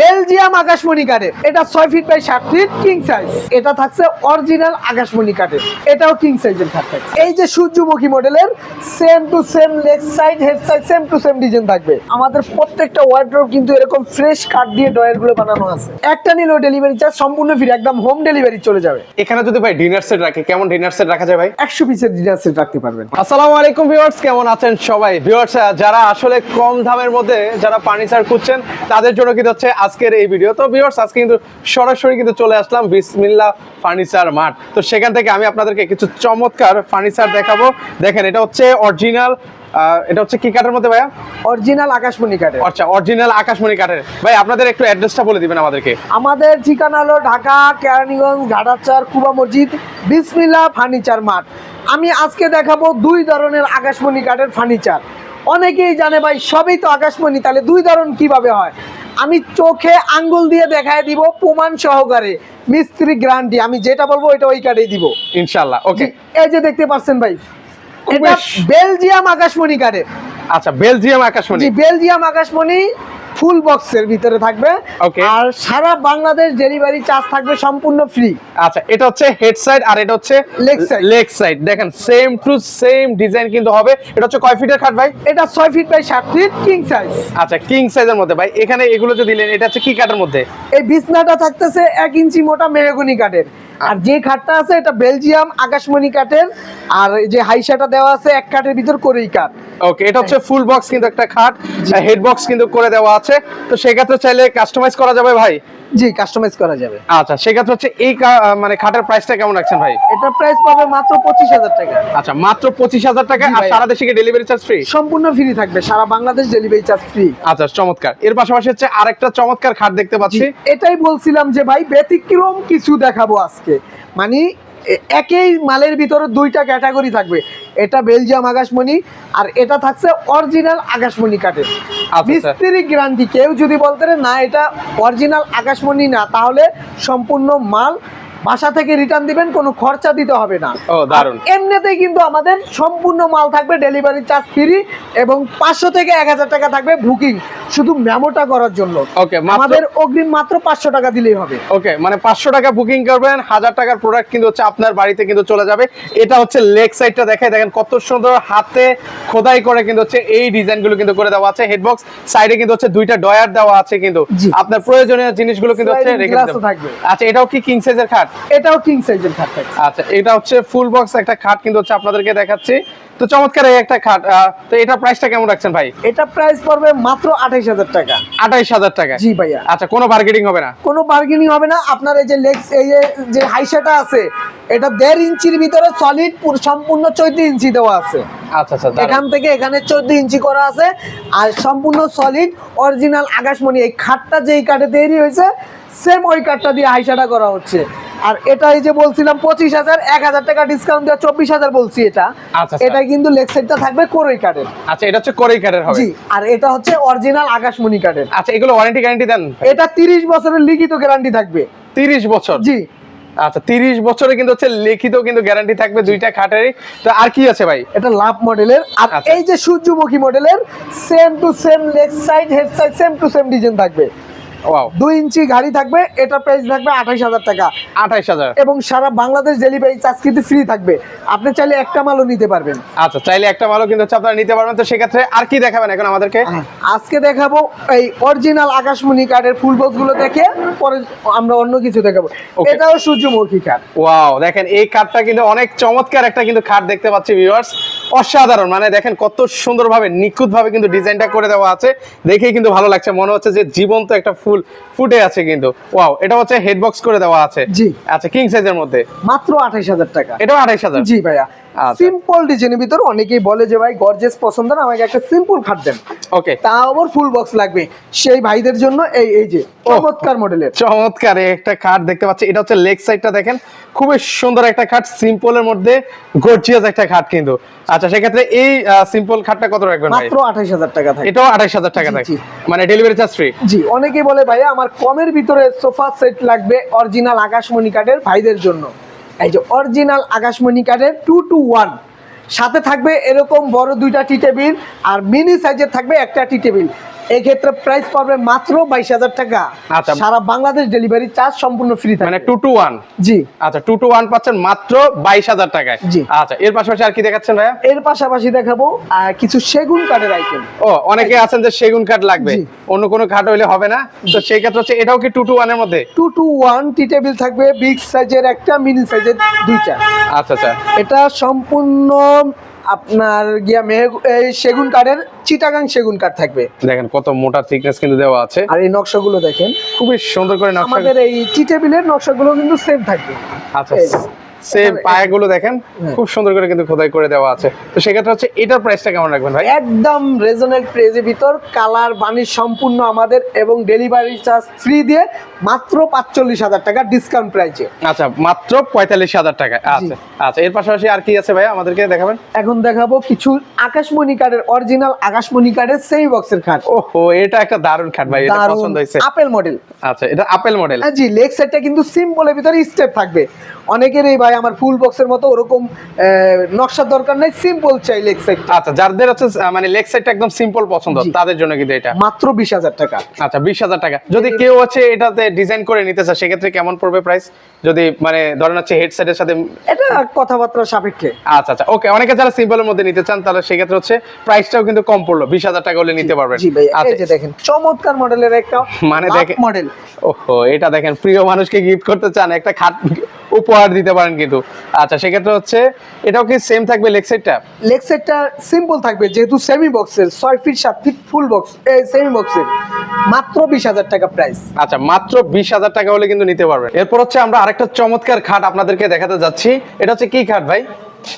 Belgium আকাশমণি কাঠের এটা ছয় ফিট বাই সাত ফিট কিং সাইজ এটা থাকছে অরিজিনাল আকাশমণি কাঠের এটাও কিং সাইজের থাকছে। এই যে সূর্যমুখী মডেলের same to same leg side head side same to same design থাকবে। আমাদের প্রত্যেকটা ওয়ার্ড্রোব কিন্তু এরকম ফ্রেশ কাঠ দিয়ে ডয়ারগুলো বানানো আছে। একটা নিলেও ডেলিভারি চার্জ সম্পূর্ণ ফ্রি একদম হোম ডেলিভারি চলে যাবে। এখানে যদি ভাই ডিনার সেট রাখে কেমন ডিনার সেট রাখা যায় ভাই? একশো পিসের ডিনার সেট রাখতে পারবেন। আসসালামু আলাইকুম ভিউয়ার্স কেমন আছেন সবাই? ভিউয়ার্স যারা আসলে কম দামের মধ্যে যারা ফার্নিচার খুঁজছেন তাদের জন্য কিন্তু হচ্ছে আজকের এই ভিডিও তো ভিউয়ার্স আজকে কিন্তু সরাসরি কিন্তু চলে আসলাম বিসমিল্লা ফার্নিচার মাঠ তো সেখান থেকে আমি আপনাদেরকে কিছু চমৎকার ফার্নিচার দেখাবো। দেখেন এটা হচ্ছে অরিজিনাল এটা হচ্ছে কি কাঠের মধ্যে ভাইয়া? অরিজিনাল আকাশমণি কাঠের। আচ্ছা অরিজিনাল আকাশমণি কাঠের। ভাই আপনাদের একটু অ্যাড্রেসটা বলে দিবেন আমাদেরকে। আমাদের ঠিকানা হলো ঢাকা কেরানীগঞ্জ ঘাটাচার কুবা মসজিদ বিসমিল্লা ফার্নিচার মার্ট। আমি আজকে দেখাবো দুই ধরনের আকাশমণি কাঠের ফার্নিচার। অনেকেই জানে ভাই সবই তো আকাশমণি তাহলে দুই ধরন কীভাবে হয়? আমি চোখে আঙ্গুল দিয়ে দেখায় দিব প্রমাণ সহকারে মিস্ত্রি গ্যারান্টি আমি যেটা বলব ওইটা ওই কাঠেই দিব। ইনশাল্লাহ ওকে। এই যে দেখতে পাচ্ছেন ভাই এটা বেলজিয়াম আকাশমণি কার্ডের। আচ্ছা বেলজিয়াম আকাশমণি। বেলজিয়াম আকাশমণি ফুল বক্সের ভিতরে থাকবে. আর সারা বাংলাদেশ ডেলিভারি চার্জ থাকবে সম্পূর্ণ ফ্রি আচ্ছা এটা হচ্ছে হেড সাইড আর এটা হচ্ছে Leg side. লেগ সাইড দেখেন সেম টু সেম ডিজাইন কিন্তু হবে। এটা হচ্ছে কয় ফিটের খাট ভাই? এটা ছয় ফিট বাই সাত ফিট কিং সাইজ আচ্ছা কিং সাইজের মধ্যে। ভাই এখানে এগুলো যে দিলেন এটা হচ্ছে কি কাঠের মধ্যে? এই বিছনাটা থাকতেছে এক ইঞ্চি মোটা মেহগনি কাঠের। আর যে খাটটা আছে এটা বেলজিয়াম আকাশমণি কাঠের। আর এই যে হাইসাটা দেওয়া আছে এক কাঠের ভিতর করেই কাঠ। ওকে এটা হচ্ছে ফুল বক্স কিন্তু একটা খাট। হেড বক্স কিন্তু করে দেওয়া আছে। তো সেক্ষেত্রে চাইলে কাস্টমাইজ করা যাবে ভাই? জি কাস্টমাইজ করা যাবে। আচ্ছা সেক্ষেত্রে হচ্ছে এই মানে খাটের প্রাইসটা কেমন রাখছেন ভাই? এটা প্রাইস পাবে মাত্র পঁচিশ হাজার টাকা। আচ্ছা মাত্র পঁচিশ হাজার টাকা আর সারা দেশে ডেলিভারি চার্জ ফ্রি সম্পূর্ণ ফ্রি থাকবে সারা বাংলাদেশ ডেলিভারি চার্জ ফ্রি আচ্ছা চমৎকার। এর পাশাপাশি হচ্ছে আরেকটা চমৎকার খাট দেখতে পাচ্ছি। এটাই বলছিলাম যে ভাই ব্যতিক্রম কিছু দেখাবো আজকে। মানে একই মালের ভিতরে দুইটা ক্যাটাগরি থাকবে এটা বেলজিয়াম আকাশমণি আর এটা থাকছে অরিজিনাল আকাশমণি কাঠের আচ্ছা। মিস্ত্রি গ্যারান্টি কেউ যদি বলতে না এটা অরিজিনাল আকাশমণি না তাহলে সম্পূর্ণ মাল বাসা থেকে রিটার্ন দিবেন কোনো খরচা দিতে হবে না। এমনিতেই কিন্তু আমাদের সম্পূর্ণ মাল থাকবে ডেলিভারি চার্জ ফ্রি এবং পাঁচশো থেকে এক হাজার টাকা থাকবে বুকিং শুধু মেমোটা করার জন্য। ওকে আমাদের অগ্রিম মাত্র পাঁচশো টাকা দিলেই হবে। ওকে মানে পাঁচশো টাকা বুকিং করবেন হাজার টাকার প্রোডাক্ট কিন্তু হচ্ছে আপনার বাড়িতে কিন্তু চলে যাবে। এটা হচ্ছে লেগ সাইডটা দেখে দেখেন কত সুন্দর হাতে খোদাই করে কিন্তু হচ্ছে এই ডিজাইনগুলো কিন্তু করে দেওয়া আছে। হেডবক্স সাইডে কিন্তু হচ্ছে দুইটা ডয়ার দেওয়া আছে কিন্তু। আপনার প্রয়োজনীয় জিনিসগুলো কিন্তু হচ্ছে রেখে আচ্ছা এটাও কি কিং সাইজের খাট? এটাও কিং সাইজের খাট আচ্ছা এটা হচ্ছে ফুল বক্স একটা খাট কিন্তু হচ্ছে আপনাদেরকে দেখাচ্ছি। তো চমৎকার এই একটা খাট তো এটা প্রাইসটা কেমন রাখছেন ভাই? এটা প্রাইস পড়বে মাত্র আঠাইশ হাজার টাকা। আঠাইশ হাজার টাকা জি ভাইয়া। আচ্ছা কোনো বার্গেটিং হবে না? কোনো বার্গেনিং হবে না। আপনার এই যে লেগস এই যে যে হাইসাটা আছে এটা দেড় ইঞ্চির ভিতরে সলিড সম্পূর্ণ চোদ্দ ইঞ্চি দেওয়া আছে। আচ্ছা আচ্ছা এখান থেকে এখানে চোদ্দ ইঞ্চি করা আছে। আর সম্পূর্ণ সলিড অরিজিনাল আকাশমণি। এই খাটটা যেই কাঠে তৈরি হয়েছে সেম ওই কাঠটা দিয়ে হাইসাটা করা হচ্ছে। আর এটা এই যে বলছিলাম পঁচিশ হাজার এক হাজার টাকা ডিসকাউন্ট দেওয়া চব্বিশ হাজার বলছি এটা। আচ্ছা, আচ্ছা। এটা কিন্তু লেগ সাইডটা থাকবে কোরই কাঠের আচ্ছা এটা হচ্ছে কোরেই হবে। জি আর এটা হচ্ছে অরিজিনাল আকাশমণি কাঠের আচ্ছা এগুলো ওয়ারেন্টি গ্যারান্টি দেন? এটা তিরিশ বছরের লিখিত গ্যারান্টি থাকবে। তিরিশ বছর? জি। আচ্ছা তিরিশ বছরে কিন্তু হচ্ছে লিখিত কিন্তু গ্যারান্টি থাকবে দুইটা খাটেরই। তো আর কি আছে ভাই? এটা লাভ মডেলের। আর আচ্ছা। এই যে সূর্যমুখী মডেলের same to same leg side head side same to same design থাকবে। দুই ইঞ্চি গাড়ি থাকবে এটা প্রাইস থাকবে আঠাইশ হাজার টাকা। আঠাইশ হাজার। এবং সারা বাংলাদেশ ডেলিভারি চার্জ কিন্তু ফ্রি থাকবে। আপনি চাইলে একটা মালও নিতে পারবেন। আচ্ছা চাইলে একটা ভালো কিন্তু আপনারা নিতে পারবেন। তো সেক্ষেত্রে আর কি দেখাবেন এখন আমাদেরকে? আজকে দেখাবো এই অরিজিনাল আকাশমণি কাঠের ফুল দেখে পরে আমরা অন্য কিছু দেখাবো। এটাও সূর্যমুখী কাঠ ওয়াও দেখেন এই কাঠটা কিন্তু অনেক চমৎকার একটা কিন্তু খাট দেখতে পাচ্ছি ভিউয়ার্স অসাধারণ মানে দেখেন কত সুন্দরভাবে নিখুঁতভাবে কিন্তু ডিজাইনটা করে দেওয়া আছে। দেখেই কিন্তু ভালো লাগছে। মনে হচ্ছে যে জীবন্ত একটা ফুল ফুটে আছে কিন্তু। ওয়াও এটা হচ্ছে হেড বক্স করে দেওয়া আছে। জি। আচ্ছা কিং সাইজের মধ্যে। মাত্র আঠাইশ হাজার টাকা। এটা আঠাইশ হাজার। জি ভাইয়া। সিম্পল ডিজাইনের ভিতরে অনেকেই বলে যে ভাই গর্জেস পছন্দ না আমাকে একটা সিম্পল খাট দেন। ওকে তা আবার ফুল বক্স লাগবে। সেই ভাইদের জন্য এই এই যে চমৎকার মডেলের চমৎকার একটা খাট দেখতে পাচ্ছি। এটা হচ্ছে লেগ সাইডটা দেখেন। খুবই সুন্দর একটা খাট সিম্পলের মধ্যে গর্জিয়াস একটা খাট কিন্তু। আচ্ছা সেক্ষেত্রে এই সিম্পল খাটটা কত রাখবেন ভাই? মাত্র আঠাইশ হাজার টাকা থাকে। এটাও আঠাইশ হাজার টাকা জি, থাকে। মানে ডেলিভারি চার্জ ফ্রি জি অনেকেই বলে ভাইয়া আমার কমের ভিতরে সোফা সেট লাগবে অরিজিনাল আকাশমণি কাঠের ভাইদের জন্য। এই যে অরিজিনাল আকাশমণি কাঠের টু টু ওয়ান সাথে থাকবে এরকম বড় দুইটা টি টেবিল আর মিনি সাইজের থাকবে একটা টি টেবিল। এক্ষেত্রে প্রাইস পাবে মাত্র বাইশ হাজার টাকা। আচ্ছা। সারা বাংলাদেশ ডেলিভারি চার্জ সম্পূর্ণ ফ্রি মানে থাকবে টু টু ওয়ান জি। আচ্ছা টু টু ওয়ান পাচ্ছেন মাত্র বাইশ হাজার টাকায়। জি। আচ্ছা এর পাশাপাশি আর কি দেখাচ্ছেন ভাইয়া? এর পাশাপাশি দেখাবো কিছু সেগুন কাঠের আইটেম ও অনেকে আছেন যে সেগুন কাঠ লাগবে। অন্য কোনো কাঠ হইলে হবে না। তো সেই ক্ষেত্রে হচ্ছে এটাও কি টু টু ওয়ানের মধ্যে? Two to one tea table থাকবে বিগ সাইজের একটা মিনি সাইজের দুইটা। আচ্ছা আচ্ছা। এটা সম্পূর্ণ আপনার গিয়া মেহ এই সেগুন কাঠের চিটাগাং সেগুন কাঠ থাকবে। দেখেন কত মোটা থিকনেস কিন্তু দেওয়া আছে। আর এই নকশাগুলো দেখেন। খুবই সুন্দর করে নকশা আমাদের এই টি টেবিলের নকশাগুলো কিন্তু সেম থাকবে। আচ্ছা। সেম পায়াগুলো দেখেন হ্যাঁ। খুব সুন্দর করে কিন্তু খোদাই করে দেওয়া আছে। তো সেক্ষেত্রে হচ্ছে এটার প্রাইসটা কেমন রাখবেন ভাই? একদম রিজনেবল প্রাইজের ভিতর কালার বানিশ সম্পূর্ণ আমাদের এবং ডেলিভারি চার্জ ফ্রি দিয়ে মাত্র পাঁচচল্লিশ হাজার টাকা ডিসকাউন্ট প্রাইজে আচ্ছা মাত্র পঁয়তাল্লিশ হাজার টাকা। আচ্ছা আচ্ছা এর পাশাপাশি আর কি আছে ভাই আমাদেরকে দেখাবেন। এখন দেখাবো কিছু আকাশমণি কার্ডের অরিজিনাল আকাশমণি কার্ডের সেমি বক্সের খাট। ওহো এটা একটা দারুণ খাট ভাই এটা পছন্দ হয়েছে। আপেল মডেল আচ্ছা এটা আপেল মডেল হ্যাঁ জি লেগ সাইডটা কিন্তু সিম্পলের ভিতরে স্টেপ থাকবে। অনেকের এই ভাই আমার ফুল বক্সের মতো ওরকম নকশার দরকার নাই সিম্পল চাই লেগ সাইডটা আচ্ছা যাদের হচ্ছে মানে লেগ সাইডটা একদম সিম্পল পছন্দ তাদের জন্য কিন্তু এটা। মাত্র বিশ হাজার টাকা। আচ্ছা বিশ হাজার টাকা। যদি কেউ হচ্ছে এটাতে ডিজাইন করে নিতে চায় সেক্ষেত্রে কেমন পড়বে প্রাইস যদি মানে ধরেন হচ্ছে হেডসেটের সাথে এটা কথাবার্তা সাপেক্ষে। আচ্ছা আচ্ছা ওকে অনেকে যারা সিম্পলের মধ্যে নিতে চান তাহলে সেক্ষেত্রে হচ্ছে প্রাইসটাও কিন্তু কম পড়ল বিশ হাজার টাকা হলে নিতে পারবেন। জি ভাই এই আচ্ছা। যে দেখেন চমৎকার মডেলের একটা মানে দেখেন- মডেল ওহো এটা দেখেন প্রিয় মানুষকে গিফট করতে চান একটা খাট উপহার দিতে পারেন কিন্তু। আচ্ছা সেক্ষেত্রে হচ্ছে এটাও কি সেম থাকবে লেগ সাইডটা লেগ সেটটা সিম্পল থাকবে যেহেতু সেমি বক্সের ছয় ফিট সাত ফিট ফুল বক্স এই সেমি বক্সের মাত্র বিশ হাজার টাকা প্রাইস আচ্ছা মাত্র বিশ হাজার টাকা হলে কিন্তু নিতে পারবেন। এরপর হচ্ছে আমরা আরেকটা চমৎকার খাট আপনাদেরকে দেখাতে যাচ্ছি। এটা হচ্ছে কি খাট ভাই?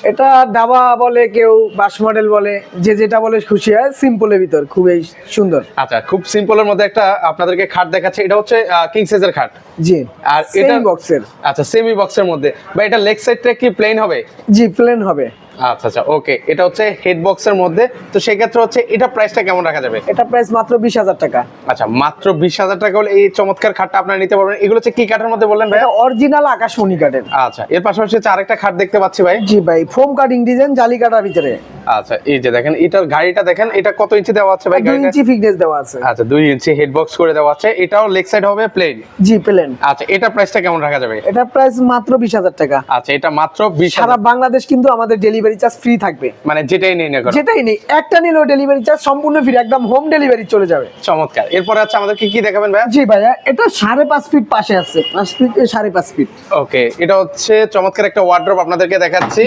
এটা ডাবা বলে কেউ বাস মডেল বলে যে যেটা বলে খুশি হয় সিম্পলের ভিতর খুবই সুন্দর। আচ্ছা খুব সিম্পলের মধ্যে একটা আপনাদেরকে খাট দেখাচ্ছে এটা হচ্ছে কিং সাইজের খাট। জি আর এটা বক্সের আচ্ছা সেমি বক্সের মধ্যে। বা এটা লেগ সাইডটা কি প্লেন হবে? জি প্লেন হবে। আচ্ছা আচ্ছা ওকে এটা হচ্ছে হেড বক্সের মধ্যে। তো সেক্ষেত্রে হচ্ছে এটা প্রাইসটা কেমন রাখা যাবে? এটা প্রাইস মাত্র বিশ হাজার টাকা। আচ্ছা মাত্র বিশ হাজার টাকা হলে এই চমৎকার খাটটা আপনারা নিতে পারবেন। এগুলো হচ্ছে কি কাঠের মধ্যে বললেন ভাই অরিজিনাল আকাশমণি কাঠের আচ্ছা এর পাশাপাশি হচ্ছে আরেকটা খাট দেখতে পাচ্ছি ভাই। জি ভাই ফোম কাটিং ডিজাইন জালি কাটার ভিতরে। আচ্ছা এই যে দেখেন এটার গাড়িটা দেখেন এটা কত ইঞ্চি দেওয়া আছে ভাই দুই ইঞ্চি ফিটনেস দেওয়া আছে। আচ্ছা দুই ইঞ্চি হেড বক্স করে দেওয়া আছে। এটাও লেগ সাইড হবে প্লেন জি প্লেন আচ্ছা এটা প্রাইসটা কেমন রাখা যাবে? এটা প্রাইস মাত্র বিশ হাজার টাকা। আচ্ছা এটা মাত্র বিশ সারা বাংলাদেশ কিন্তু আমাদের ডেলিভারি চার্জ ফ্রি থাকবে। মানে যেটাই নেই না যেটাই নেই একটা নিলেও ডেলিভারি চার্জ সম্পূর্ণ ফ্রি একদম হোম ডেলিভারি চলে যাবে। চমৎকার। এরপরে আছে আমাদের কি কি দেখাবেন ভাই জি ভাইয়া এটা সাড়ে পাঁচ ফিট পাশে আছে পাঁচ ফিট সাড়ে পাঁচ ফিট ওকে এটা হচ্ছে চমৎকার একটা ওয়ার্ড্রপ আপনাদেরকে দেখাচ্ছি।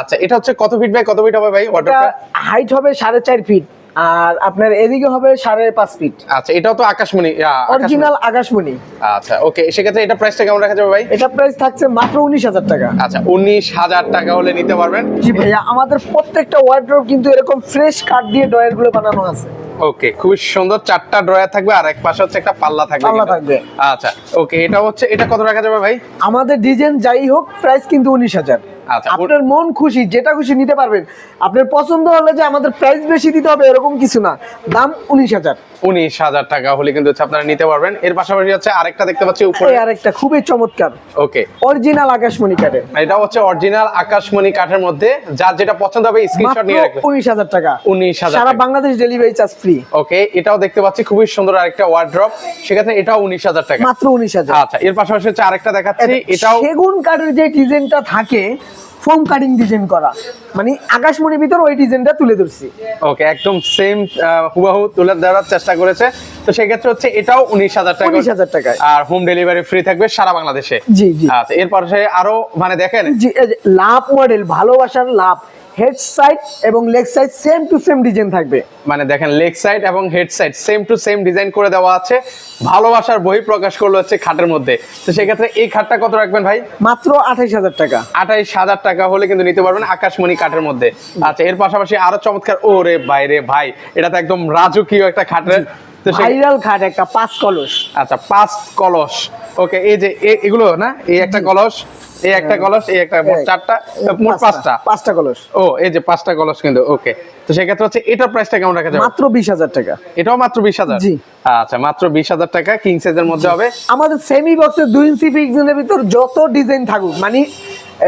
আচ্ছা এটা হচ্ছে কত ফিট ভাই? কত ফিট হবে ভাই ওয়ার্ড্রপটা হাইট হবে সাড়ে চার ফিট আর আপনার এদিকে হবে সাড়ে পাঁচ ফিট আচ্ছা এটাও তো আকাশমণি। অরিজিনাল আকাশমণি। আচ্ছা ওকে সেক্ষেত্রে এটা প্রাইসটা কেমন রাখা যাবে ভাই? এটা প্রাইস থাকছে মাত্র উনিশ হাজার টাকা। আচ্ছা উনিশ হাজার টাকা হলে নিতে পারবেন। জি ভাইয়া আমাদের প্রত্যেকটা ওয়ার্ড্রোব কিন্তু এরকম ফ্রেশ কাঠ দিয়ে ডয়ারগুলো বানানো আছে। ওকে খুবই সুন্দর চারটা ড্রয়ার থাকবে আর এক পাশে হচ্ছে একটা পাল্লা থাকবে পাল্লা থাকবে। আচ্ছা ওকে এটা হচ্ছে এটা কত রাখা যাবে ভাই? আমাদের ডিজাইন যাই হোক প্রাইস কিন্তু উনিশ হাজার। আপনার মন খুশি যেটা খুশি নিতে পারবেন। আপনার পছন্দ হলে যে আমাদের প্রাইস বেশি দিতে হবে এরকম কিছু না। দাম উনিশ হাজার। উনিশ হাজার টাকা হলে কিন্তু আপনারা নিতে পারবেন। এর পাশাপাশি হচ্ছে আরেকটা দেখতে পাচ্ছি উপরে। আরেকটা খুবই চমৎকার। ওকে অরিজিনাল আকাশমণি কাঠের। এটা হচ্ছে অরিজিনাল আকাশমণি কাঠের মধ্যে। যার যেটা পছন্দ হবে স্ক্রিনশট নিয়ে রাখবেন। উনিশ হাজার টাকা। উনিশ হাজার সারা Bangladesh delivery charge free okay এটাও দেখতে পাচ্ছি খুবই সুন্দর আরেকটা ওয়ার্ড্রপ সেক্ষেত্রে এটাও উনিশ হাজার টাকা। মাত্র উনিশ হাজার। আচ্ছা এর পাশাপাশি হচ্ছে আরেকটা দেখাচ্ছি এটাও সেগুন কাঠের যে ডিজাইনটা থাকে ফোম কাটিং ডিজাইন করা। মানে আকাশমণির ভিতর ওই ডিজাইনটা তুলে ধরছি। ওকে একদম সেম হুবাহু তুলে ধরার চেষ্টা করেছে। তো সেক্ষেত্রে হচ্ছে এটাও উনিশ হাজার টাকা। উনিশ হাজার টাকায়। আর হোম ডেলিভারি ফ্রি থাকবে সারা বাংলাদেশে। জি জি। আচ্ছা এরপর সে আরও মানে দেখেন। জি লাভ মডেল ভালোবাসার লাভ। হেড সাইড এবং leg side same to same design থাকবে। মানে দেখেন লেগ সাইড এবং head side same to same design করে দেওয়া আছে। ভালোবাসার বই প্রকাশ করল হচ্ছে খাটের মধ্যে। তো সেক্ষেত্রে এই খাটটা কত রাখবেন ভাই? মাত্র আঠাইশ হাজার টাকা। আঠাইশ হাজার টাকা হলে কিন্তু নিতে পারবেন আকাশমণি কাঠের মধ্যে। আচ্ছা এর পাশাপাশি আরও চমৎকার ও রে বাইরে ভাই এটা তো একদম রাজকীয় একটা খাটের। ভাইরাল খাট একটা পাঁচ কলস। আচ্ছা পাঁচ কলস। ওকে এই যে এগুলো না? এই একটা কলস এই একটা কলস এই একটা মোট চারটা মোট পাঁচটা পাঁচটা। কলস। ও এই যে পাঁচটা কলস কিন্তু ওকে তো সেক্ষেত্রে হচ্ছে এটার প্রাইসটা কেমন রাখা যাবে? মাত্র বিশ হাজার টাকা। এটাও মাত্র বিশ হাজার? জি। আচ্ছা মাত্র বিশ হাজার টাকা কিং সাইজের মধ্যে হবে। আমাদের সেমি বক্সের দুই ইঞ্চি ফিক্সের ভিতর যত ডিজাইন থাকুক মানে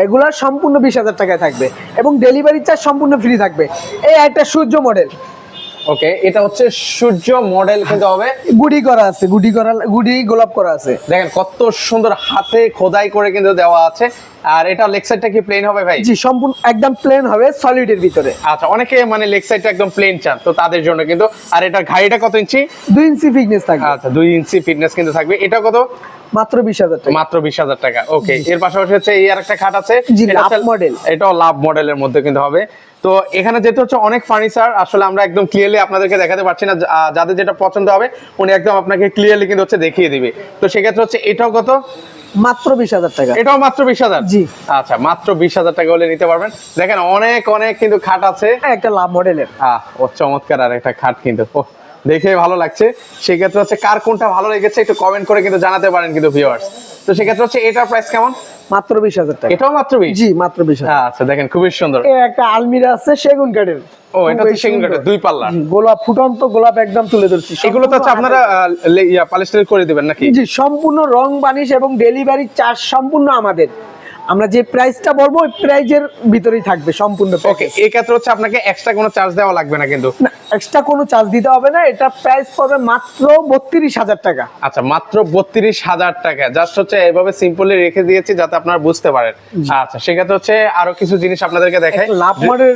এগুলা সম্পূর্ণ বিশ হাজার টাকায় থাকবে। এবং ডেলিভারি চার্জ সম্পূর্ণ ফ্রি থাকবে। এই একটা সূর্য মডেল ওকে এটা হচ্ছে সূর্য মডেল কিন্তু হবে। গুডি করা আছে গুডি করা গুডি গোলাপ করা আছে। দেখেন কত সুন্দর হাতে খোদাই করে কিন্তু দেওয়া আছে। আর এটা লেগ সাইডটা কি প্লেন হবে ভাই? জি সম্পূর্ণ একদম প্লেন হবে সলিডের ভিতরে। আচ্ছা অনেকে মানে লেগ সাইডটা একদম প্লেন চান তো তাদের জন্য কিন্তু। আর এটা ঘাড়িটা কত ইঞ্চি? দুই ইঞ্চি ফিটনেস থাকবে। আচ্ছা দুই ইঞ্চি ফিটনেস কিন্তু থাকবে। এটা কত? মাত্র বিশ হাজার টাকা। মাত্র বিশ হাজার টাকা। ওকে এর পাশাপাশি হচ্ছে এই আর একটা খাট আছে। লাভ হচ্ছে- এটাও লাভ মডেলের মধ্যে কিন্তু হবে। তো এখানে যেহেতু হচ্ছে অনেক ফার্নিচার আসলে আমরা একদম ক্লিয়ারলি আপনাদেরকে দেখাতে পারছি না। যাদের যেটা পছন্দ হবে উনি একদম আপনাকে ক্লিয়ারলি কিন্তু হচ্ছে দেখিয়ে দিবে। তো সেক্ষেত্রে হচ্ছে এটাও কত? মাত্র বিশ হাজার টাকা। এটাও মাত্র বিশ হাজার? জি। আচ্ছা মাত্র বিশ হাজার টাকা হলে নিতে পারবেন। দেখেন অনেক অনেক কিন্তু খাট আছে। একটা লাভ মডেলের আহ ও চমৎকার আর একটা খাট কিন্তু। দেখে ভালো লাগছে। সেক্ষেত্রে হচ্ছে কার কোনটা ভালো লেগেছে একটু কমেন্ট করে কিন্তু জানাতে পারেন কিন্তু ভিউয়ার্স তো সেক্ষেত্রে হচ্ছে এটার প্রাইস কেমন? মাত্র বিশ হাজার টাকা। এটাও মাত্র বিশ? জি মাত্র বিশ আচ্ছা দেখেন খুবই সুন্দর। একটা আলমিরা আছে সেগুন কাঠের। ও এটা হচ্ছে সেগুন কাঠের, দুই পাল্লা। গোলাপ ফুটন্ত গোলাপ একদম তুলে ধরছি। এগুলো তো হচ্ছে আপনারা ইয়া পালিশ করে দিবেন নাকি? জি সম্পূর্ণ রং বানিশ এবং ডেলিভারি চার্জ সম্পূর্ণ আমাদের। আমরা যে প্রাইসটা বলব ওই প্রাইজের ভিতরেই থাকবে সম্পূর্ণ ওকে এই ক্ষেত্রে হচ্ছে আপনাকে এক্সট্রা কোনো চার্জ দেওয়া লাগবে না কিন্তু? এক্সট্রা কোনো চার্জ দিতে হবে না এটা প্রাইস পড়বে মাত্র বত্রিশ হাজার টাকা। আচ্ছা মাত্র বত্রিশ হাজার টাকা। জাস্ট হচ্ছে এভাবে সিম্পলি রেখে দিয়েছি যাতে আপনারা বুঝতে পারেন। আচ্ছা সেক্ষেত্রে হচ্ছে আরও কিছু জিনিস আপনাদেরকে দেখাই। Love model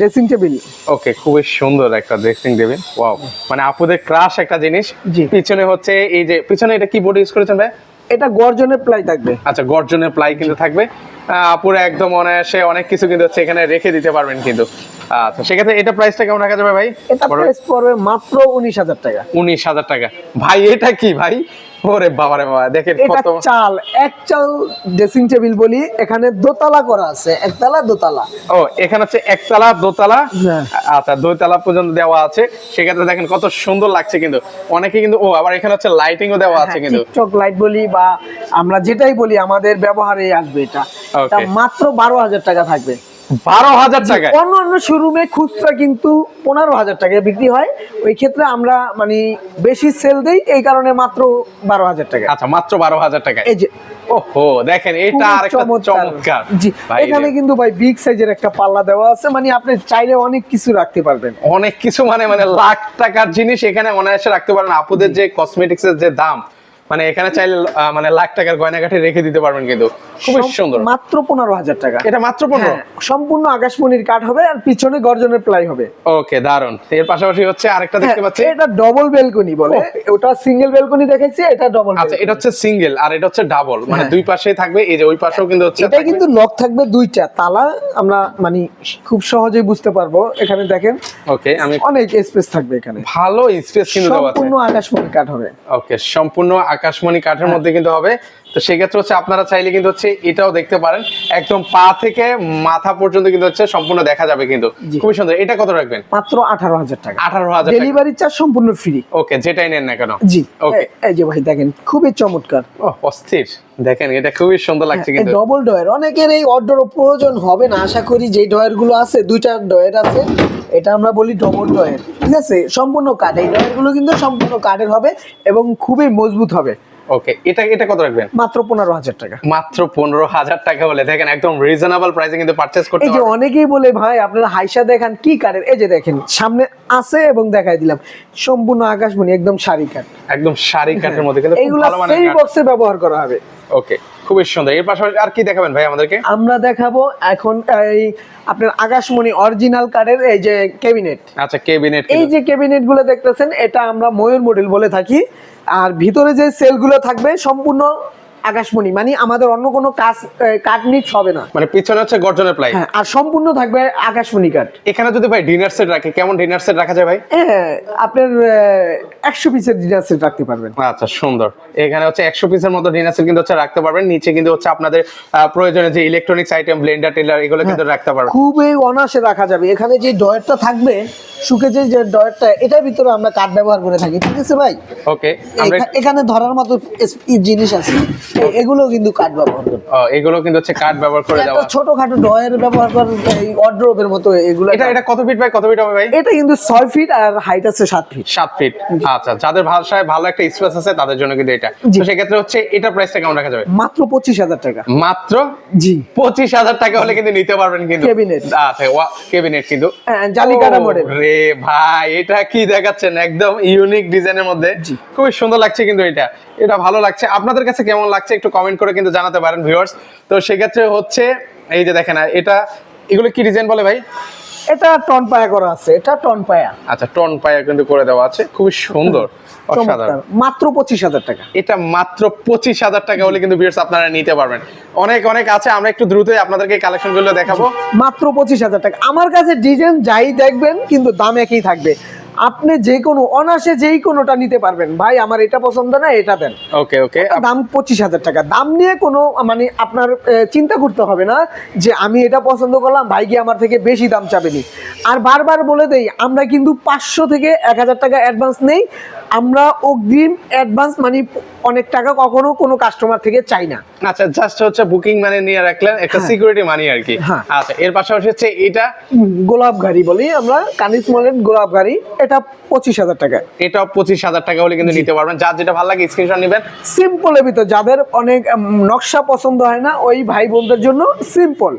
dressing table okay খুবই সুন্দর একটা ড্রেসিং টেবিল ওয়াও মানে আপুদের ক্রাশ একটা জিনিস। পিছনে হচ্ছে এই যে পিছনে এটা কি বোর্ড ইউজ করেছেন ভাই? এটা গর্জনের প্লাই থাকবে। আচ্ছা গর্জনের প্লাই কিন্তু থাকবে। পুরো আপুরা একদম অনায়াসে অনেক কিছু কিন্তু হচ্ছে এখানে রেখে দিতে পারবেন কিন্তু। আচ্ছা সেক্ষেত্রে এটা প্রাইসটা কেমন রাখা যাবে ভাই? এটা প্রাইস পড়বে মাত্র উনিশ হাজার টাকা। উনিশ হাজার টাকা। ভাই এটা কি ভাই? ওরে বাবারে বাবা দেখেন কত চাল এক চাল ড্রেসিং টেবিল বলি এখানে দোতলা করা আছে একতলা দোতলা। ও এখানে হচ্ছে একতলা দোতলা। হ্যাঁ। আচ্ছা দোতলা পর্যন্ত দেওয়া আছে। সেক্ষেত্রে দেখেন কত সুন্দর লাগছে কিন্তু। অনেকে কিন্তু ও আবার এখানে হচ্ছে লাইটিংও দেওয়া আছে কিন্তু। টিকটক লাইট বলি বা আমরা যেটাই বলি আমাদের ব্যবহারে আসবে এটা। মাত্র বারো হাজার টাকা থাকবে। বারো হাজার টাকা অন্য অন্য শোরুমে খুচরা কিন্তু পনেরো হাজার টাকায় বিক্রি হয়। ওই ক্ষেত্রে আমরা মানে বেশি সেল দেই এই কারণে মাত্র বারো হাজার টাকা আচ্ছা মাত্র বারো হাজার টাকা এই যে ওহো দেখেন এটা চমৎকার। জি এখানে কিন্তু ভাই বিগ সাইজের একটা পাল্লা দেওয়া আছে মানে আপনি চাইলে অনেক কিছু রাখতে পারবেন। অনেক কিছু মানে মানে লাখ টাকার জিনিস এখানে অনায়াসে রাখতে পারেন। আপুদের যে কসমেটিক্স এর যে দাম মানে এখানে চাইলে মানে লাখ টাকার গয়নাগাটি রেখে দিতে পারবেন কিন্তু। খুবই সুন্দর। মাত্র পনেরো হাজার টাকা। এটা মাত্র পনেরো? হ্যাঁ, সম্পূর্ণ আকাশমণির কাঠ হবে আর পিছনে গর্জনের প্লাই হবে। ওকে দারুণ এর পাশাপাশি হচ্ছে আরেকটা দেখতে হ্যাঁ, পাচ্ছি। এটা ডবল বেলকনি বলে। ওটা সিঙ্গেল বেলকনি দেখাইছি এটা ডবল আচ্ছা এটা হচ্ছে সিঙ্গেল আর এটা হচ্ছে ডাবল মানে হ্যাঁ। দুই পাশেই থাকবে এই যে ওই পাশেও কিন্তু হচ্ছে এটা কিন্তু লক থাকবে দুইটা। তালা আমরা মানে খুব সহজেই বুঝতে পারব। এখানে দেখেন ওকে আমি অনেক স্পেস থাকবে এখানে। ভালো স্পেস কিন্তু দেওয়া আছে। সম্পূর্ণ আকাশমণি কাঠ হবে। ওকে সম্পূর্ণ আকাশমণি কাঠের হ্যাঁ। মধ্যে কিন্তু হবে। তো সেক্ষেত্রে হচ্ছে আপনারা চাইলে কিন্তু হচ্ছে এটাও দেখতে পারেন। একদম পা থেকে মাথা পর্যন্ত কিন্তু হচ্ছে সম্পূর্ণ দেখা যাবে কিন্তু। খুবই সুন্দর। এটা কত রাখবেন? মাত্র আঠারো হাজার টাকা। আঠারো হাজার ডেলিভারি চার্জ সম্পূর্ণ ফ্রি ওকে যেটাই নেন না কেন। জি। ওকে। এই যে ভাই দেখেন খুবই চমৎকার। ও অস্থির। দেখেন এটা খুবই সুন্দর লাগছে কিন্তু। ডবল ডয়ের অনেকের এই অর্ডার প্রয়োজন হবে না। আশা করি যে ডয়েরগুলো আছে দুইটা ডয়ের আছে। এটা আমরা বলি ডবল ডয়ের ঠিক আছে? সম্পূর্ণ কাঠ এই ডয়েরগুলো কিন্তু সম্পূর্ণ কাঠের হবে এবং খুবই মজবুত হবে। ওকে এটা এটা কত রাখবেন? মাত্র পনেরো হাজার টাকা। মাত্র পনেরো হাজার টাকা হলে দেখেন একদম রিজনেবল প্রাইসে কিন্তু পারচেস করতে এই যে অনেকেই বলে ভাই আপনারা হাইসা দেখান কি এই যে দেখেন সামনে আছে এবং দেখাই দিলাম। সম্পূর্ণ আকাশমণি একদম শাড়ি কাঠ একদম শাড়ি কাঠের মধ্যে কিন্তু সেই বক্সে ব্যবহার করা হবে। ওকে। খুবই সুন্দর। এর পাশাপাশি আর কি দেখাবেন ভাই আমাদেরকে? আমরা দেখাবো এখন এই আপনার আকাশমণি অরিজিনাল কারের এই যে ক্যাবিনেট আচ্ছা কেবিনেট এই যে ক্যাবিনেটগুলো দেখতেছেন এটা আমরা ময়ূর মডেল বলে থাকি। আর ভিতরে যে সেলগুলো থাকবে সম্পূর্ণ আকাশমণি মানে আমাদের অন্য কোনো কাজ কাঠ মিক্স হবে না। মানে পিছনে হচ্ছে গর্জনের প্লাই। হ্যাঁ আর সম্পূর্ণ থাকবে আকাশমণি কাঠ। এখানে যদি ভাই ডিনার সেট রাখে কেমন ডিনার সেট রাখা যায় ভাই? হ্যাঁ আপনার একশো পিসের ডিনার সেট রাখতে পারবেন। আচ্ছা সুন্দর। এখানে হচ্ছে একশো পিসের মতো ডিনার সেট কিন্তু হচ্ছে রাখতে পারবেন। নিচে কিন্তু হচ্ছে আপনাদের প্রয়োজনে যে ইলেকট্রনিক্স আইটেম ব্লেন্ডার টেলার এগুলো কিন্তু রাখতে পারবেন। খুবই অনাসে রাখা যাবে। এখানে যে ডয়ারটা থাকবে শুকে যে ডয়ারটা এটার ভিতরে আমরা কাঠ ব্যবহার করে থাকি। ঠিক আছে ভাই? ওকে এখানে ধরার মতো জিনিস আছে। এগুলো কিন্তু কাঠ ব্যবহার করে এগুলো কিন্তু হচ্ছে কাঠ ব্যবহার করে দেওয়া। ছোটখাটো ডয়ের ব্যবহার করে এই মতো এগুলো এটা এটা কত ফিট ভাই? কত ফিট হবে ভাই? এটা কিন্তু ছয় ফিট আর হাইট আছে সাত ফিট সাত ফিট আচ্ছা যাদের ভাষায় ভালো একটা স্পেস আছে তাদের জন্য কিন্তু এটা। তো সেক্ষেত্রে হচ্ছে এটা প্রাইসটা কেমন রাখা যাবে? মাত্র পঁচিশ হাজার টাকা। মাত্র জি। পঁচিশ হাজার টাকা হলে কিন্তু নিতে পারবেন কিন্তু। Cabinet। আচ্ছা কেবিনেট কিন্তু। হ্যাঁ, জালিকাটা ও, মডেল রে ভাই এটা কি দেখাচ্ছেন? একদম ইউনিক ডিজাইনের মধ্যে। জি। খুবই সুন্দর লাগছে কিন্তু এটা। এটা ভালো লাগছে। আপনাদের কাছে কেমন লাগছে একটু কমেন্ট করে কিন্তু জানাতে পারেন ভিউয়ার্স তো সেক্ষেত্রে হচ্ছে এই যে দেখেন এটা এগুলো কি ডিজাইন বলে ভাই? এটা টন পায়া করা আছে এটা টন পায়া আচ্ছা টন পায়া কিন্তু করে দেওয়া আছে। খুবই সুন্দর অসাধারণ। মাত্র পঁচিশ হাজার টাকা। এটা মাত্র পঁচিশ হাজার টাকা হলে কিন্তু ভিউয়ার্স আপনারা নিতে পারবেন। অনেক অনেক আছে আমরা একটু দ্রুতই আপনাদেরকে কালেকশনগুলো দেখাবো। মাত্র পঁচিশ হাজার টাকা। আমার কাছে ডিজাইন যাই দেখবেন কিন্তু দাম একই থাকবে। আপনি যে কোনো অনাসে যেই কোনোটা নিতে পারবেন। ভাই আমার এটা পছন্দ না এটা দেন। ওকে ওকে। দাম পঁচিশ হাজার টাকা। দাম নিয়ে কোনো মানে আপনার চিন্তা করতে হবে না যে আমি এটা পছন্দ করলাম ভাই কি আমার থেকে বেশি দাম চাবেনি। আর বারবার বলে দেই আমরা কিন্তু পাঁচশো থেকে এক হাজার টাকা অ্যাডভান্স নেই। আমরা অগ্রিম অ্যাডভান্স মানে অনেক টাকা কখনো কোনো কাস্টমার থেকে চাই না। আচ্ছা জাস্ট হচ্ছে বুকিং মানে নিয়ে রাখলেন একটা হ্যাঁ। সিকিউরিটি মানি আর কি। হ্যাঁ। আচ্ছা এর পাশাপাশি হচ্ছে এটা গোলাপ গাড়ি বলি আমরা কানিস মলের গোলাপ গাড়ি। এটা পঁচিশ হাজার টাকা। এটা পঁচিশ হাজার টাকা হলে কিন্তু নিতে পারবেন। যার যেটা ভালো লাগে স্ক্রিনশট নেবেন। সিম্পলের ভিতর যাদের অনেক নকশা পছন্দ হয় না ওই ভাই বোনদের জন্য সিম্পল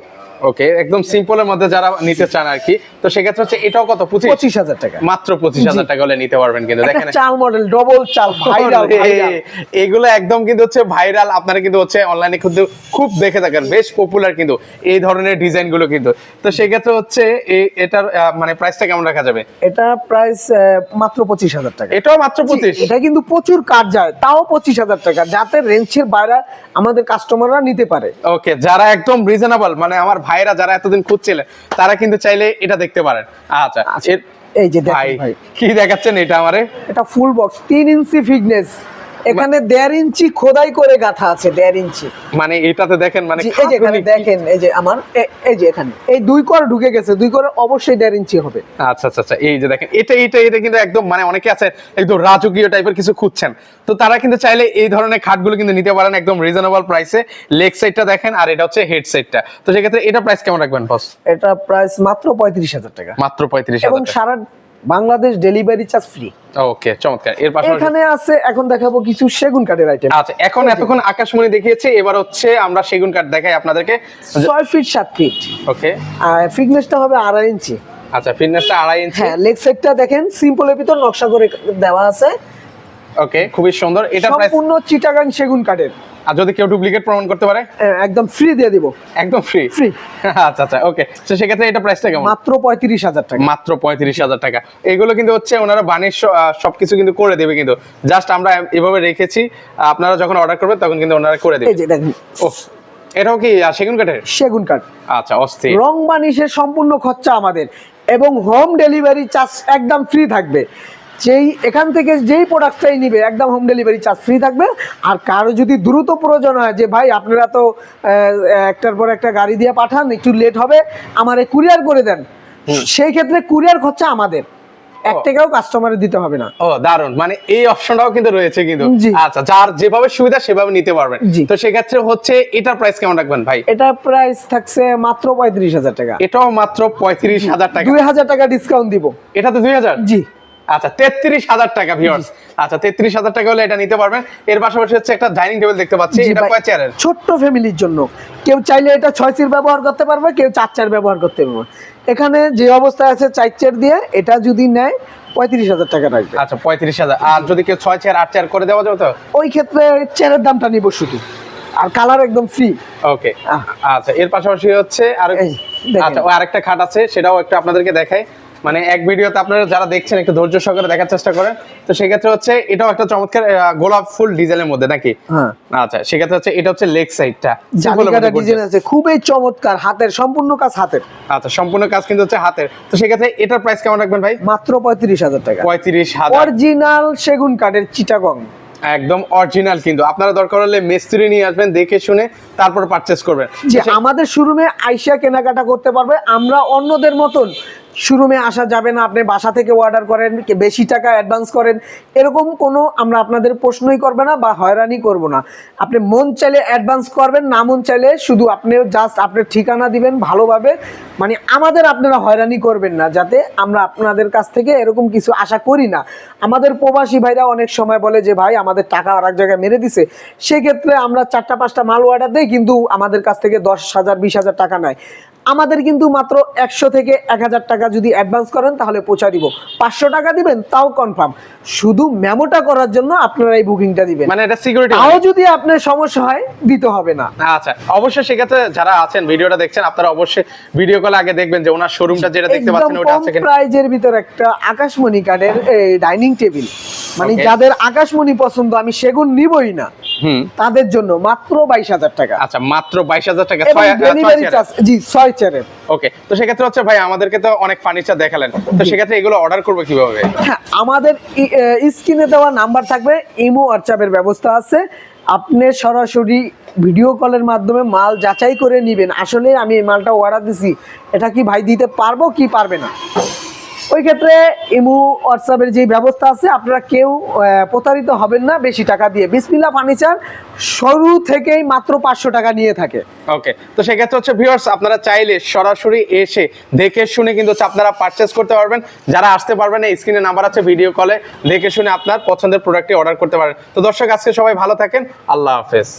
ওকে একদম সিম্পলের মধ্যে যারা নিতে চান আর কি। তো সেক্ষেত্রে হচ্ছে এটাও কত? পঁচিশ? পঁচিশ হাজার টাকা। মাত্র পঁচিশ হাজার টাকা হলে নিতে পারবেন কিন্তু দেখেন। চাল মডেল ডবল চাল ভাইরাল এগুলো একদম কিন্তু হচ্ছে ভাইরাল আপনারা কিন্তু হচ্ছে অনলাইনে কিন্তু খুব দেখে থাকেন বেশ পপুলার কিন্তু এই ধরনের ডিজাইনগুলো কিন্তু। তো সেক্ষেত্রে হচ্ছে এটার মানে প্রাইসটা কেমন রাখা যাবে? এটা প্রাইস মাত্র পঁচিশ হাজার টাকা। এটাও মাত্র পঁচিশ? এটা কিন্তু প্রচুর কাজ যায় তাও পঁচিশ হাজার টাকা যাতে রেঞ্জের বাইরে আমাদের কাস্টমাররা নিতে পারে। ওকে যারা একদম রিজনেবল মানে আমার ভাইরা যারা এতদিন খুঁজছিলেন তারা কিন্তু চাইলে এটা দেখতে পারেন। আচ্ছা এর- এই যে ভাই কি দেখাচ্ছেন এটা আমারে? এটা ফুল বক্স তিন ইঞ্চি ফিটনেস এখানে দেড় ইঞ্চি খোদাই করে গাঁথা আছে দেড় ইঞ্চি। মানে এটাতে দেখেন মানে এই যে এখানে দেখেন এই যে আমার এই যে এখানে এই দুই কর ঢুকে গেছে দুই করে অবশ্যই দেড় ইঞ্চি হবে। আচ্ছা আচ্ছা আচ্ছা এই যে দেখেন এটা এটা এটা কিন্তু একদম মানে অনেকে আছে একদম রাজকীয় টাইপের কিছু খুঁজছেন। তো তারা কিন্তু চাইলে এই ধরনের খাটগুলো কিন্তু নিতে পারেন একদম রিজনেবল প্রাইসে লেগ সাইডটা দেখেন আর এটা হচ্ছে হেড সাইডটা তো সেক্ষেত্রে এটা প্রাইস কেমন রাখবেন বস এটা প্রাইস মাত্র পঁয়ত্রিশ হাজার টাকা। মাত্র পঁয়ত্রিশ হাজার সারা Bangladesh delivery charge free okay চমৎকার। এর পাশাপাশি এখানে আছে এখন দেখাবো কিছু সেগুন কাঠের আইটেম আচ্ছা এখন এতক্ষণ আকাশমণি দেখিয়েছে এবার হচ্ছে আমরা সেগুন কাঠ দেখাই আপনাদেরকে। 6 ফিট 7 ফিট ওকে আর ফিটনেসটা হবে আড়াই ইঞ্চি আচ্ছা ফিটনেসটা আড়াই ইঞ্চি হ্যাঁ লেগ সেটটা দেখেন সিম্পল এর ভিতর নকশা করে দেওয়া আছে। ওকে খুবই সুন্দর। এটা সম্পূর্ণ চিটাগাং সেগুন কাঠের। আর যদি কেউ ডুপ্লিকেট প্রমাণ করতে পারে? একদম ফ্রি দিয়ে দিব। একদম ফ্রি ফ্রি আচ্ছা আচ্ছা ওকে তো সেক্ষেত্রে এটা প্রাইসটা কেমন? মাত্র পঁয়ত্রিশ হাজার টাকা। মাত্র পঁয়ত্রিশ হাজার টাকা। এগুলো কিন্তু হচ্ছে ওনারা সবকিছু কিন্তু করে দেবে কিন্তু। জাস্ট আমরা এভাবে রেখেছি আপনারা যখন অর্ডার করবেন তখন কিন্তু ওনারা করে দেবে। ও এটাও কি সেগুন কাঠের? সেগুন কাঠ। আচ্ছা অস্থির। রং বানিশের সম্পূর্ণ খরচা আমাদের। এবং হোম ডেলিভারি চার্জ একদম ফ্রি থাকবে। যেই এখান থেকে যেই প্রোডাক্টটাই নিবে একদম হোম ডেলিভারি চার্জ ফ্রি থাকবে। আর কারও যদি দ্রুত প্রয়োজন হয় যে ভাই আপনারা তো একটার পর একটা গাড়ি দিয়ে পাঠান একটু লেট হবে আমার কুরিয়ার করে দেন। সেই ক্ষেত্রে কুরিয়ার খরচা আমাদের। এক টাকাও কাস্টমারে দিতে হবে না। ও দারুণ মানে এই অপশনটাও কিন্তু রয়েছে কিন্তু। আচ্ছা যার যেভাবে সুবিধা সেভাবে নিতে পারবেন। তো সেক্ষেত্রে হচ্ছে এটার প্রাইস কেমন রাখবেন ভাই? এটা প্রাইস থাকছে মাত্র পঁয়ত্রিশ হাজার টাকা। এটাও মাত্র পঁয়ত্রিশ হাজার টাকা। দুই হাজার টাকা ডিসকাউন্ট দিব। দুই হাজার? জি। আচ্ছা তেত্রিশ হাজার টাকা ভিউয়ার্স আচ্ছা তেত্রিশ হাজার টাকা হলে এটা নিতে পারবেন। এর পাশাপাশি হচ্ছে একটা ডাইনিং টেবিল দেখতে পাচ্ছি এটা কয় চেয়ারের ছোট্ট ফ্যামিলির জন্য। কেউ চাইলে এটা ছয় চেয়ার ব্যবহার করতে পারবে কেউ চার চেয়ার ব্যবহার করতে পারবে। এখানে যে অবস্থায় আছে চার চেয়ার দিয়ে এটা যদি নেয় পঁয়ত্রিশ হাজার টাকা রাখবে। আচ্ছা পঁয়ত্রিশ হাজার। আর যদি কেউ ছয় চেয়ার আট চেয়ার করে দেওয়া যাবে তো? ওই ক্ষেত্রে চেয়ারের দামটা নিব শুধু। আর কালার একদম ফ্রি ওকে। আচ্ছা এর পাশাপাশি হচ্ছে আর আচ্ছা আরেকটা খাট আছে সেটাও একটু আপনাদেরকে দেখাই। মানে এক ভিডিওতে আপনারা যারা দেখছেন একটু ধৈর্য সহকারে দেখার চেষ্টা করেন তো সেক্ষেত্রে হচ্ছে এটাও একটা চমৎকার গোলাপ ফুল ডিজাইনের মধ্যে নাকি? হ্যাঁ। আচ্ছা সেক্ষেত্রে হচ্ছে এটা হচ্ছে লেগ সাইডটা। ডিজাইন আছে খুবই চমৎকার হাতের সম্পূর্ণ কাজ হাতের। আচ্ছা সম্পূর্ণ কাজ কিন্তু হচ্ছে হাতের। তো সেক্ষেত্রে এটার প্রাইস কেমন রাখবেন ভাই? মাত্র পঁয়ত্রিশ হাজার টাকা। পঁয়ত্রিশ হাজার। অরিজিনাল সেগুন কাঠের চিটাগং। একদম অরিজিনাল কিন্তু। আপনারা দরকার হলে মিস্ত্রি নিয়ে আসবেন দেখে শুনে তারপর পারচেস করবেন। যে আমাদের শোরুমে আইসা কেনাকাটা করতে পারবে আমরা অন্যদের মতন শোরুমে আসা যাবে না, আপনি বাসা থেকে অর্ডার করেন বেশি টাকা অ্যাডভান্স করেন, এরকম কোনো আমরা আপনাদের প্রশ্নই করবে না বা হয়রানি করব না। আপনি মন চাইলে অ্যাডভান্স করবেন, না মন চাইলে শুধু আপনি জাস্ট আপনার ঠিকানা দিবেন ভালোভাবে। মানে আমাদের আপনারা হয়রানি করবেন না, যাতে আমরা আপনাদের কাছ থেকে এরকম কিছু আশা করি না। আমাদের প্রবাসী ভাইরা অনেক সময় বলে যে, ভাই, আমাদের টাকা আর এক জায়গায় মেরে দিছে। সেক্ষেত্রে আমরা চারটা পাঁচটা মাল অর্ডার দেই, কিন্তু আমাদের কাছ থেকে দশ হাজার, বিশ হাজার টাকা নেয়। আমাদের কিন্তু মাত্র একশো থেকে এক হাজার টাকা যদি অ্যাডভান্স করেন তাহলে পৌঁছা দিব। পাঁচশো টাকা দিবেন তাও কনফার্ম শুধু মেমোটা করার জন্য আপনারা এই বুকিংটা দিবেন। মানে এটা সিকিউরিটি তাও যদি আপনার সমস্যা হয় দিতে হবে না। আচ্ছা অবশ্যই সেক্ষেত্রে যারা আছেন ভিডিওটা দেখছেন আপনারা অবশ্যই ভিডিও কল আগে দেখবেন যে ওনার শোরুমটা যেটা দেখতে পাচ্ছেন ওটা আছে কিনা। প্রাইজের ভিতর একটা আকাশমণি কাঠের ডাইনিং টেবিল মানে যাদের আকাশমণি পছন্দ আমি সেগুন নিবই না। হুম। তাদের জন্য মাত্র বাইশ হাজার টাকা। আচ্ছা মাত্র বাইশ হাজার টাকা জি ছয় চেয়ারের ওকে তো সেক্ষেত্রে হচ্ছে ভাই আমাদেরকে তো অনেক ফার্নিচার দেখালেন। তো সেক্ষেত্রে এগুলো অর্ডার করব কীভাবে? হ্যাঁ আমাদের স্ক্রিনে দেওয়া নাম্বার থাকবে ইমো হোয়াটসঅ্যাপের ব্যবস্থা আছে। আপনি সরাসরি ভিডিও কলের মাধ্যমে মাল যাচাই করে নেবেন। আসলে আমি এই মালটা অর্ডার দিছি এটা কি ভাই দিতে পারব কি পারবে না? ওই ক্ষেত্রে ইমু, হোয়াটসঅ্যাপের যে ব্যবস্থা আছে, আপনারা কেউ প্রতারিত হবেন না, বেশি টাকা দিয়ে। বিসমিল্লা ফার্নিচার শুরু থেকেই মাত্র পাঁচশো টাকা নিয়ে থাকে। ওকে, তো সেক্ষেত্রে হচ্ছে ভিউয়ার্স আপনারা চাইলে সরাসরি এসে দেখে শুনে কিন্তু আপনারা পারচেস করতে পারবেন। যারা আসতে পারবেন এই স্ক্রিনে নাম্বার আছে ভিডিও কলে দেখে শুনে আপনার পছন্দের প্রোডাক্টটি অর্ডার করতে পারেন। তো দর্শক, আজকে সবাই ভালো থাকেন। আল্লাহ হাফেজ।